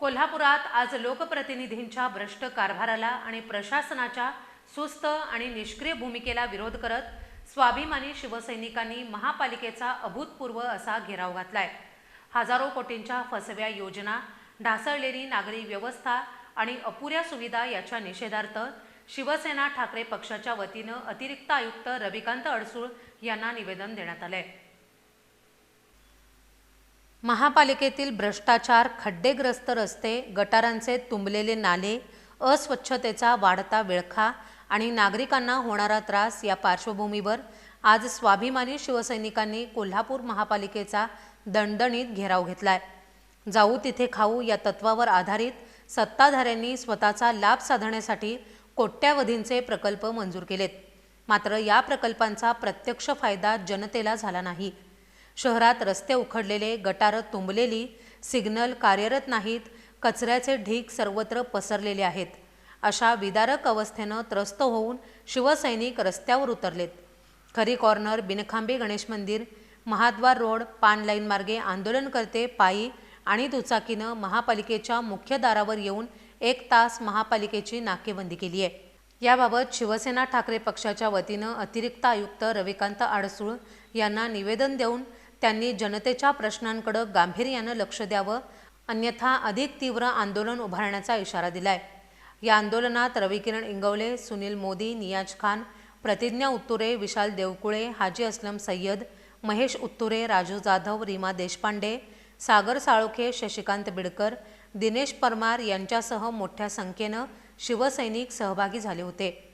कोल्हापुरात आज लोकप्रतिनिधींच्या भ्रष्ट कारभाराला आणि प्रशासनाच्या सुस्त आणि निष्क्रिय भूमिकेला विरोध करत स्वाभिमानी शिवसैनिकांनी महापालिकेचा अभूतपूर्व असा घेराव घातलाय. हजारो कोटींच्या फसव्या योजना ढासळलेली नागरी व्यवस्था आणि अपुऱ्या सुविधा याच्या निषेधार्थ शिवसेना ठाकरे पक्षाच्या वतीनं अतिरिक्त आयुक्त रविकांत अडसूळ यांना निवेदन देण्यात आलंय. महापालिकेतील भ्रष्टाचार खड्डेग्रस्त रस्ते गटारांचे तुंबलेले नाले अस्वच्छतेचा वाढता विळखा आणि नागरिकांना होणारा त्रास या पार्श्वभूमीवर आज स्वाभिमानी शिवसैनिकांनी कोल्हापूर महापालिकेचा दणदणीत घेराव घेतलाय. जाऊ तिथे खाऊ या तत्वावर आधारित सत्ताधाऱ्यांनी स्वतःचा लाभ साधण्यासाठी कोट्यावधींचे प्रकल्प मंजूर केलेत. मात्र या प्रकल्पांचा प्रत्यक्ष फायदा जनतेला झाला नाही. शहरात रस्ते उखडलेले गटारं तुंबलेली सिग्नल कार्यरत नाहीत कचऱ्याचे ढीग सर्वत्र पसरलेले आहेत. अशा विदारक अवस्थेनं त्रस्त होऊन शिवसैनिक रस्त्यावर उतरलेत. खरी कॉर्नर बिनखांबी गणेश मंदिर महाद्वार रोड पान लाईन मार्गे आंदोलनकर्ते पायी आणि दुचाकीनं महापालिकेच्या मुख्य दारावर येऊन एक तास महापालिकेची नाकेबंदी केली आहे. याबाबत शिवसेना ठाकरे पक्षाच्या वतीनं अतिरिक्त आयुक्त रविकांत आडसूळ यांना निवेदन देऊन त्यांनी जनतेच्या प्रश्नांकडे गांभीर्यानं लक्ष द्यावं अन्यथा अधिक तीव्र आंदोलन उभारण्याचा इशारा दिलाय. या आंदोलनात रविकिरण इंगवले सुनील मोदी नियाज खान प्रतिज्ञा उत्तुरे विशाल देवकुळे हाजी असलम सय्यद महेश उत्तुरे राजू जाधव रीमा देशपांडे सागर साळोखे शशिकांत बिडकर दिनेश परमार यांच्यासह मोठ्या संख्येनं शिवसैनिक सहभागी झाले होते.